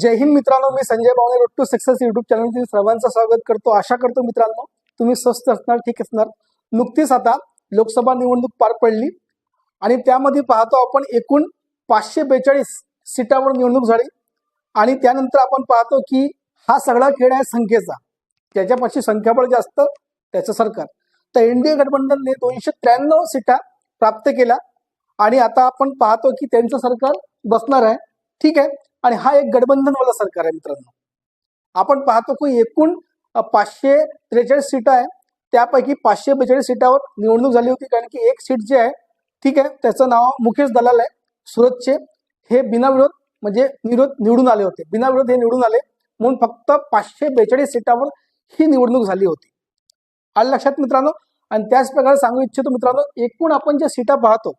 जय हिंद मित्रांनो मी Sanjay Bawane road to success YouTube चॅनलतील सर्वांचं स्वागत करतो. आशा करतो मित्रांनो तुम्ही स्वस्त असणार ठीक असणार. नुकतीच आता लोकसभा निवडणूक पार पडली आणि त्यामध्ये पाहतो आपण एकूण पाचशे बेचाळीस सीटावर निवडणूक झाली आणि त्यानंतर आपण पाहतो की हा सगळा खेळ आहे संख्येचा. त्याच्यापाशी संख्याबळ जास्त त्याचं सरकार. तर एनडीए गठबंधनने दोनशे त्र्याण्णव सीटा प्राप्त केल्या आणि आता आपण पाहतो की त्यांचं सरकार बसणार आहे. ठीक आहे? आणि हा एक गठबंधनवाला सरकार आहे मित्रांनो. आपण पाहतो की एकूण पाचशे त्रेचाळीस सीटा आहे. त्यापैकी पाचशे बेचाळीस सीटावर निवडणूक झाली होती. कारण की एक सीट जी आहे ठीक आहे त्याचं नाव मुकेश दलाल आहे सुरतचे. हे बिनाविरोध म्हणजे विरोध निवडून आले होते. बिनाविरोध हे निवडून आले. म्हणून फक्त पाचशे बेचाळीस सीटावर ही निवडणूक झाली होती. आलं लक्षात मित्रांनो? आणि त्याच प्रकारे सांगू इच्छितो मित्रांनो एकूण आपण ज्या सीटा पाहतो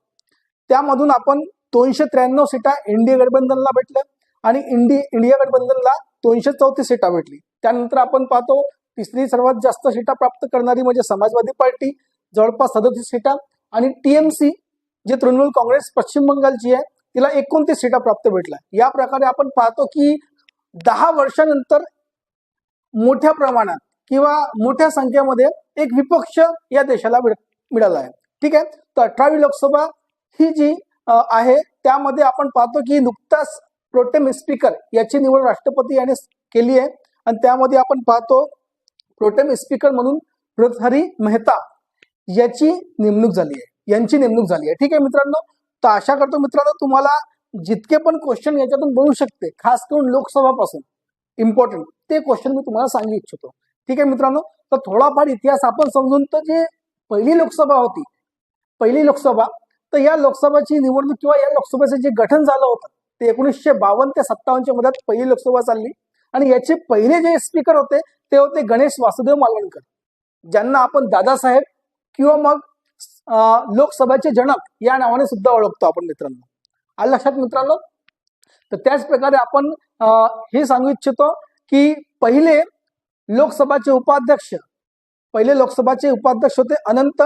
त्यामधून आपण दोनशे त्र्याण्णव सीटा एनडीए गठबंधनला भेटल्या. आणि इंडी इंडिया गठबंधनला दोनशे चौतीस सीटा भेटली. त्यानंतर आपण पाहतो तिसरी सर्वात जास्त सीटा प्राप्त करणारी म्हणजे समाजवादी पार्टी जवळपास सदतीस सीटा. आणि टीएमसी जे तृणमूल काँग्रेस पश्चिम बंगालची आहे तिला एकोणतीस सीटा प्राप्त भेटल्या. या प्रकारे आपण पाहतो की दहा वर्षानंतर मोठ्या प्रमाणात किंवा मोठ्या संख्येमध्ये एक विपक्ष या देशाला मिळाला आहे. ठीक आहे? तर अठरावी लोकसभा ही जी आहे त्यामध्ये आपण पाहतो की नुकताच प्रोटेम स्पीकर याची निवड राष्ट्रपती याने केली आहे. आणि त्यामध्ये आपण पाहतो प्रोटेम स्पीकर म्हणून प्रहरी मेहता याची नेमणूक झाली आहे. यांची नेमणूक झाली आहे. ठीक आहे मित्रांनो तर आशा करतो मित्रांनो तुम्हाला जितके पण क्वेश्चन याच्यातून बनू शकते खास करून लोकसभापासून इम्पॉर्टंट ते क्वेश्चन मी तुम्हाला सांगू इच्छितो. ठीक आहे मित्रांनो तर थोडाफार इतिहास आपण समजून तर जे पहिली लोकसभा होती पहिली लोकसभा तर या लोकसभाची निवडणूक किंवा या लोकसभेचं जे गठन झालं होतं ते एकोणीसशे बावन्न ते सत्तावन्नच्या मध्यात पहिली लोकसभा चालली. आणि याचे पहिले जे स्पीकर होते ते होते गणेश वासुदेव मालवणकर. ज्यांना आपण दादासाहेब किंवा मग लोकसभेचे जनक या नावाने सुद्धा ओळखतो आपण मित्रांनो. आलं लक्षात मित्रांनो? तर त्याच प्रकारे आपण हे सांगू इच्छितो की पहिले लोकसभाचे उपाध्यक्ष पहिले लोकसभाचे उपाध्यक्ष होते अनंत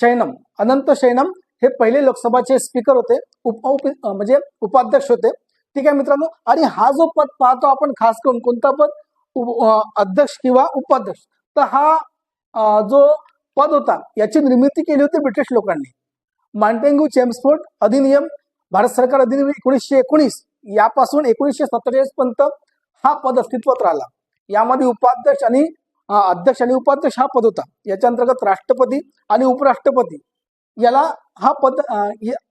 शैनम. अनंत शैनम हे पहिले लोकसभाचे स्पीकर होते. उप म्हणजे उपाध्यक्ष होते. ठीक आहे मित्रांनो? आणि हा जो पद पाहतो आपण खास करून कोणता पद? अध्यक्ष किंवा उपाध्यक्ष. तर हा जो पद होता याची निर्मिती केली होती ब्रिटिश लोकांनी. मांटेंगू चेम्सफोर्ड अधिनियम भारत सरकार अधिनियम एकोणीसशे एकोणीस यापासून एकोणीसशे सत्तेचाळीस पर्यंत हा पद अस्तित्वात राहिला. यामध्ये उपाध्यक्ष आणि अध्यक्ष आणि उपाध्यक्ष हा पद होता. याच्या अंतर्गत राष्ट्रपती आणि उपराष्ट्रपती. याला हा पद या-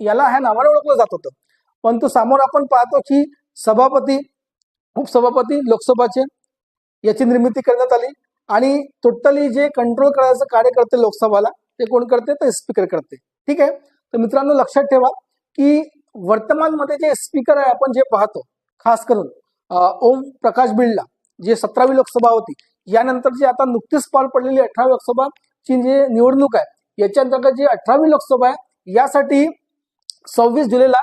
याला ह्या नावाने ओळखलं जात होतं. परंतु समोर आपण पाहतो की सभापती उपसभापती लोकसभाचे याची निर्मिती करण्यात आली आणि टोटली जे कंट्रोल करायचं कार्य करते लोकसभाला ते कोण करते? तर स्पीकर करते. ठीक आहे? तर मित्रांनो लक्षात ठेवा की वर्तमानमध्ये जे स्पीकर आहे आपण जे पाहतो खास करून ओम प्रकाश बिर्ला जे सतरावी लोकसभा होती यानंतर जे आता नुकतीच पार पडलेली अठरावी लोकसभाची जे निवडणूक आहे याच्या अंतर्गत जी अठरावी लोकसभा आहे यासाठी सव्वीस जुलैला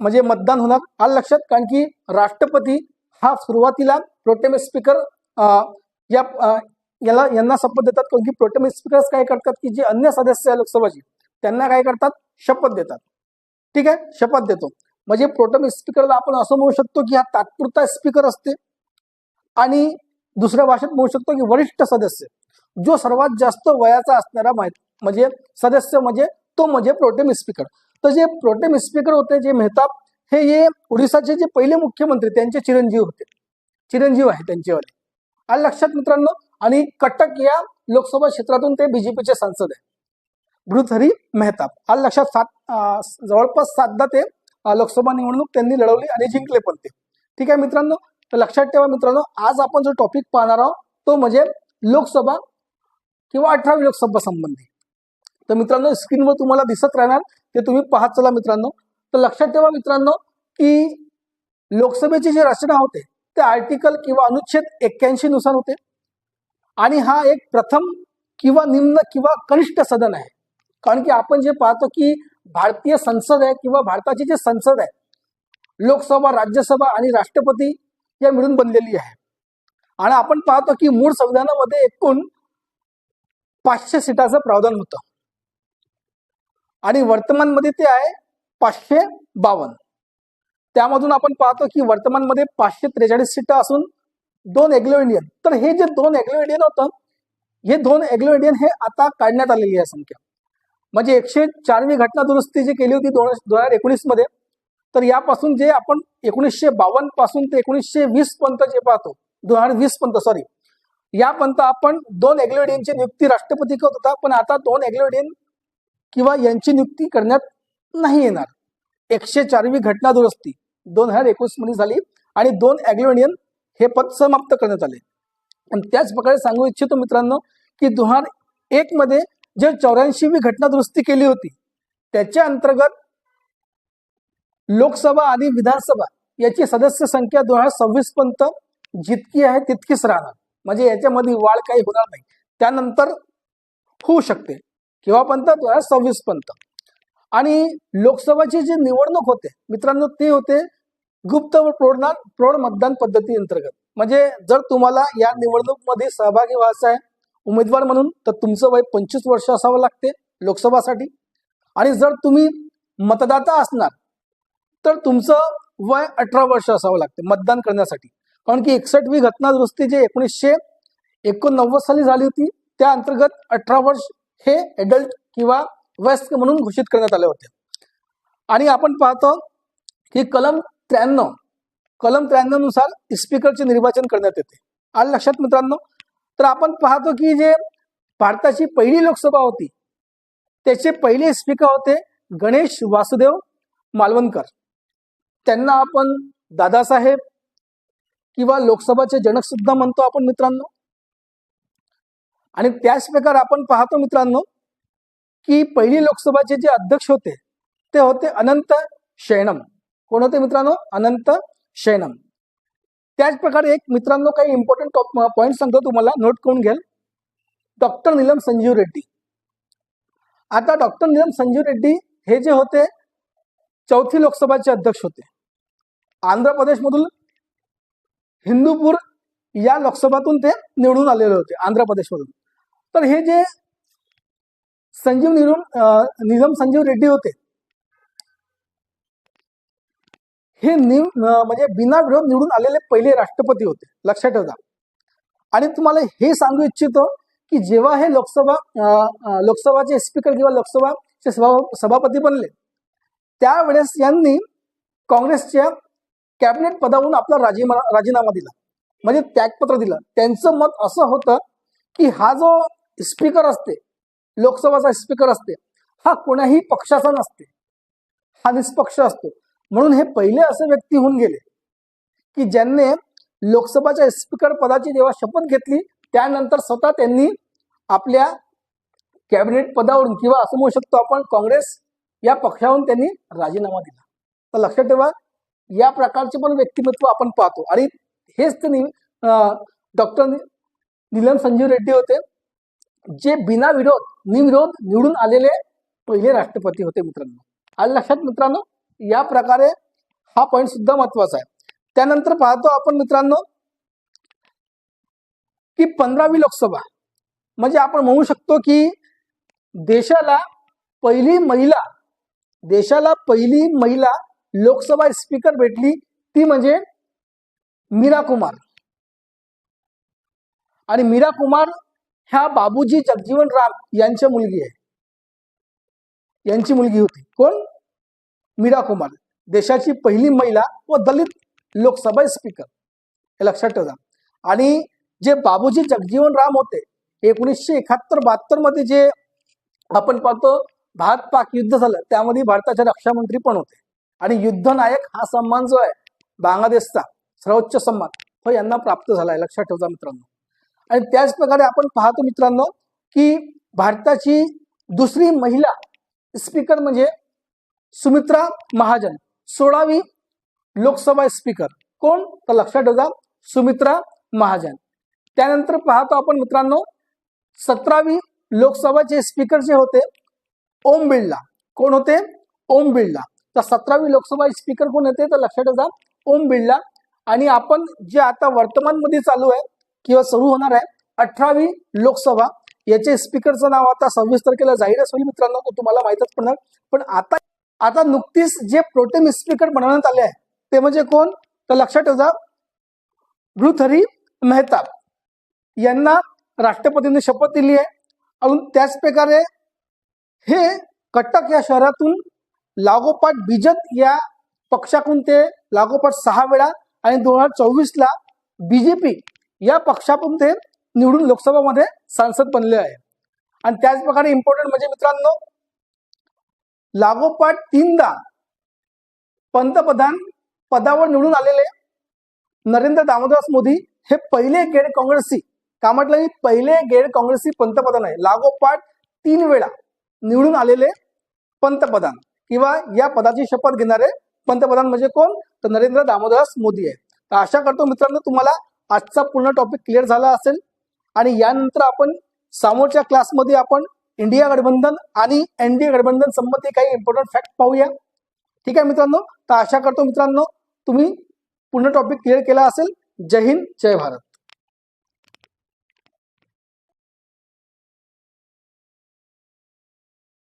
म्हणजे मतदान होणार आलं लक्षात कारण की राष्ट्रपती हा सुरुवातीला प्रोटेम स्पीकर या याला यांना शपथ देतात कारण की प्रोटेम स्पीकर्स काय करतात की जे अन्य सदस्य आहे लोकसभाचे त्यांना काय करतात? शपथ देतात. ठीक आहे? शपथ देतो. म्हणजे प्रोटेम स्पीकरला आपण असं म्हणू शकतो की हा तात्पुरता स्पीकर असते आणि दुसऱ्या भाषेत म्हणू शकतो की वरिष्ठ सदस्य. जो सर्वात जास्त वयाचा असणारा म्हणजे सदस्य म्हणजे तो म्हणजे प्रोटेम स्पीकर तर जे प्रोटेम स्पीकर होते जे मेहताब हे ये ओडिसाचे जे पहिले मुख्यमंत्री त्यांचे चिरंजीव होते. चिरंजीव आहे त्यांचेवाले. आणि लक्षात मित्रांनो आणि कटक या लोकसभा क्षेत्रातून ते बीजेपीचे सांसद आहे भृतहरी मेहताब. आज लक्षात सात जवळपास सातदा ते लोकसभा निवडणूक त्यांनी लढवली आणि जिंकले पण ते. ठीक आहे मित्रांनो? तर लक्षात ठेवा मित्रांनो आज आपण जो टॉपिक पाहणार आहोत तो म्हणजे लोकसभा किंवा अठरावी लोकसभा संबंधी. तर मित्रांनो स्क्रीनवर तुम्हाला दिसत राहणार ते तुम्ही पाहत चला मित्रांनो. तर लक्षात ठेवा मित्रांनो की लोकसभेची जी रचना होते ते आर्टिकल किंवा अनुच्छेद एक्क्याऐंशी नुसार होते. आणि हा एक प्रथम किंवा निम्न किंवा कनिष्ठ सदन आहे. कारण की आपण जे पाहतो की भारतीय संसद आहे किंवा भारताची जी संसद आहे लोकसभा राज्यसभा आणि राष्ट्रपती या मिळून बनलेली आहे. आणि आपण पाहतो की मूळ संविधानामध्ये एकूण पाचशे सीटाचं प्रावधान होतं. आणि वर्तमानमध्ये ते आहे पाचशे बावन्न. त्यामधून आपण पाहतो की वर्तमानमध्ये पाचशे त्रेचाळीस सीट असून दोन एग्लो इंडियन. तर हे जे दोन एग्लो इंडियन होतं हे दोन एग्लो इंडियन हे आता काढण्यात आलेली आहे संख्या. म्हणजे एकशे चारवी घटना दुरुस्ती जी केली होती दोन दोन हजार एकोणीसमध्ये तर यापासून जे आपण एकोणीसशे बावन्नपासून ते एकोणीसशे वीस पर्यंत जे पाहतो दोन हजार वीस पर्यंत सॉरी यापर्यंत आपण दोन एग्लोडियनची नियुक्ती राष्ट्रपती करत होता पण आता दोन एग्लोडियन किंवा यांची नियुक्ती करण्यात नाही येणार. एकशे चारवी घटना दुरुस्ती दोन हजार एकोणीसमध्ये झाली आणि दोन अॅग्लोडियन हे पद समाप्त करण्यात आले. आणि त्याच प्रकारे सांगू इच्छितो मित्रांनो की दोन हजार एक मध्ये जे चौऱ्याऐंशीवी घटना दुरुस्ती केली होती त्याच्या अंतर्गत लोकसभा आणि विधानसभा याची सदस्य संख्या दोन हजार सव्वीस पर्यंत जितकी आहे तितकीच राहणार. म्हणजे याच्यामध्ये वाढ काही होणार नाही. त्यानंतर होऊ शकते. केव्हापर्यंत? दोन हजार सव्वीस पंत आणि लोकसभाची जी निवडणूक होते मित्रांनो ते होते गुप्त व प्रौढ प्रौढ मतदान पद्धती अंतर्गत. म्हणजे जर तुम्हाला या निवडणूकमध्ये सहभागी व्हायचं आहे उमेदवार म्हणून तर तुमचं वय पंचवीस वर्ष असावं लागते लोकसभासाठी. आणि जर तुम्ही मतदाता असणार तर तुमचं वय अठरा वर्ष असावं लागते मतदान करण्यासाठी. कारण की एकसष्टवी घटना दुरुस्ती जे एकोणीसशे एकोणनव्वद साली झाली होती त्या अंतर्गत अठरा वर्ष हे एडल्ट किंवा वयस्क म्हणून घोषित करण्यात आले होते. आणि आपण पाहतो की कलम त्र्याण्णव कलम त्र्याण्णवनुसार स्पीकरचे निर्वाचन करण्यात येते. आणि लक्षात मित्रांनो? तर आपण पाहतो की जे भारताची पहिली लोकसभा होती त्याचे पहिले स्पीकर होते गणेश वासुदेव मालवणकर. त्यांना आपण दादासाहेब किंवा लोकसभाचे जनक सुद्धा म्हणतो आपण मित्रांनो. आणि त्याच प्रकारे आपण पाहतो मित्रांनो की पहिली लोकसभाचे जे अध्यक्ष होते ते होते अनंत शैणम कोण होते मित्रांनो? अनंत शैणम त्याच प्रकारे एक मित्रांनो काही इम्पॉर्टंट पॉईंट सांगतो तुम्हाला नोट करून घ्याल. डॉक्टर नीलम संजीव रेड्डी. आता डॉक्टर नीलम संजीव रेड्डी हे जे होते चौथी लोकसभाचे अध्यक्ष होते. आंध्र प्रदेशमधून हिंदूपूर या लोकसभातून ते निवडून आलेले होते आंध्र प्रदेशमधून. तर हे जे संजीव निरुम निझम संजीव रेड्डी होते हे निव म्हणजे बिना विरोध निवडून आलेले पहिले राष्ट्रपती होते लक्षात ठेवा. आणि तुम्हाला हे सांगू इच्छितो की जेव्हा हे लोकसभा लोकसभाचे स्पीकर किंवा लोकसभाचे सभापती बनले त्यावेळेस यांनी काँग्रेसच्या कॅबिनेट पदावरून आपला राजीनामा राजीनामा दिला. म्हणजे त्यागपत्र दिलं. त्यांचं मत असं होतं की हा जो स्पीकर असते लोकसभाचा स्पीकर असते हा कोणाही पक्षाचा नसते. हा निष्पक्ष असतो. म्हणून हे पहिले असे व्यक्ती होऊन गेले की ज्यांनी लोकसभाच्या स्पीकर पदाची जेव्हा शपथ घेतली त्यानंतर स्वतः त्यांनी आपल्या कॅबिनेट पदावरून किंवा असं म्हणू शकतो आपण काँग्रेस या पक्षावरून त्यांनी राजीनामा दिला. तर लक्षात ठेवा या प्रकारचे पण व्यक्तिमत्व आपण पाहतो. आणि हेच ते डॉक्टर नीलम संजीव रेड्डी होते जे बिना विरोध निविरोध निवडून आलेले पहिले राष्ट्रपती होते मित्रांनो. आणि लक्षात मित्रांनो या प्रकारे हा पॉईंट सुद्धा महत्त्वाचा आहे. त्यानंतर पाहतो आपण मित्रांनो की पंधरावी लोकसभा म्हणजे आपण म्हणू शकतो की देशाला पहिली महिला देशाला पहिली महिला लोकसभा स्पीकर भेटली ती म्हणजे मीरा कुमार. आणि मीरा कुमार ह्या बाबूजी जगजीवन राम यांच्या मुलगी आहे. यांची मुलगी होती. कोण? मीरा कुमार. देशाची पहिली महिला व दलित लोकसभा स्पीकर. हे लक्षात ठेवा. आणि जे बाबूजी जगजीवन राम होते एकोणीसशे एकाहत्तर बहात्तरमध्ये जे आपण पाहतो भारत पाक युद्ध झालं त्यामध्ये भारताचे रक्षामंत्री पण होते. आणि युद्ध नायक हा सन्मान जो आहे बांगलादेशचा सर्वोच्च सन्मान तो यांना प्राप्त झाला आहे. लक्षात ठेवता मित्रांनो. आणि त्याच प्रकारे आपण पाहतो मित्रांनो की भारताची दुसरी महिला स्पीकर म्हणजे सुमित्रा महाजन सोळावी लोकसभा स्पीकर कोण? तर लक्षात ठेवा सुमित्रा महाजन. त्यानंतर पाहतो आपण मित्रांनो सतरावी लोकसभाचे स्पीकर जे होते ओम बिर्ला. कोण होते? ओम बिर्ला. तर सतरावी लोकसभा स्पीकर कोण येते तर लक्षात ठेवा ओम बिर्ला. आणि आपण जे आता वर्तमानमध्ये चालू आहे किंवा सुरू होणार आहे अठरावी लोकसभा याचे स्पीकरचं नाव आता सव्वीस तारखेला जाहीरच होईल मित्रांनो तो तुम्हाला माहितच पडणार. पण आता आता नुकतीच जे प्रोटेम स्पीकर बनवण्यात आले आहे ते म्हणजे कोण? तर लक्षात ठेवा भृथरी मेहताब यांना राष्ट्रपतींनी शपथ दिली आहे. अजून त्याच प्रकारे हे कटक या शहरातून लागोपाठ बिजत या पक्षाकडून ते लागोपाठ सहा वेळा आणि दोन हजार चोवीसला बीजेपी या पक्षातून ते निवडून लोकसभामध्ये सांसद बनले आहे. आणि त्याचप्रकारे इम्पॉर्टंट म्हणजे मित्रांनो लागोपाठ तीनदा पंतप्रधान पदावर निवडून आलेले नरेंद्र दामोदरदास मोदी हे पहिले गैर काँग्रेसी का म्हटलं की पहिले गैर काँग्रेसी पंतप्रधान आहे. लागोपाठ तीन वेळा निवडून आलेले पंतप्रधान. किंवा या पदाची शपथ घेणारे पंतप्रधान म्हणजे कोण? तर नरेंद्र दामोदरस मोदी आहे तर आशा करतो मित्रांनो तुम्हाला आजचा पूर्ण टॉपिक क्लिअर झाला असेल. आणि यानंतर आपण समोरच्या क्लासमध्ये आपण इंडिया गठबंधन आणि एनडीए गठबंधन संबंधी काही इम्पॉर्टंट फॅक्ट पाहूया. ठीक आहे मित्रांनो? तर आशा करतो मित्रांनो तुम्ही पूर्ण टॉपिक क्लिअर केला असेल. जय हिंद जय भारत.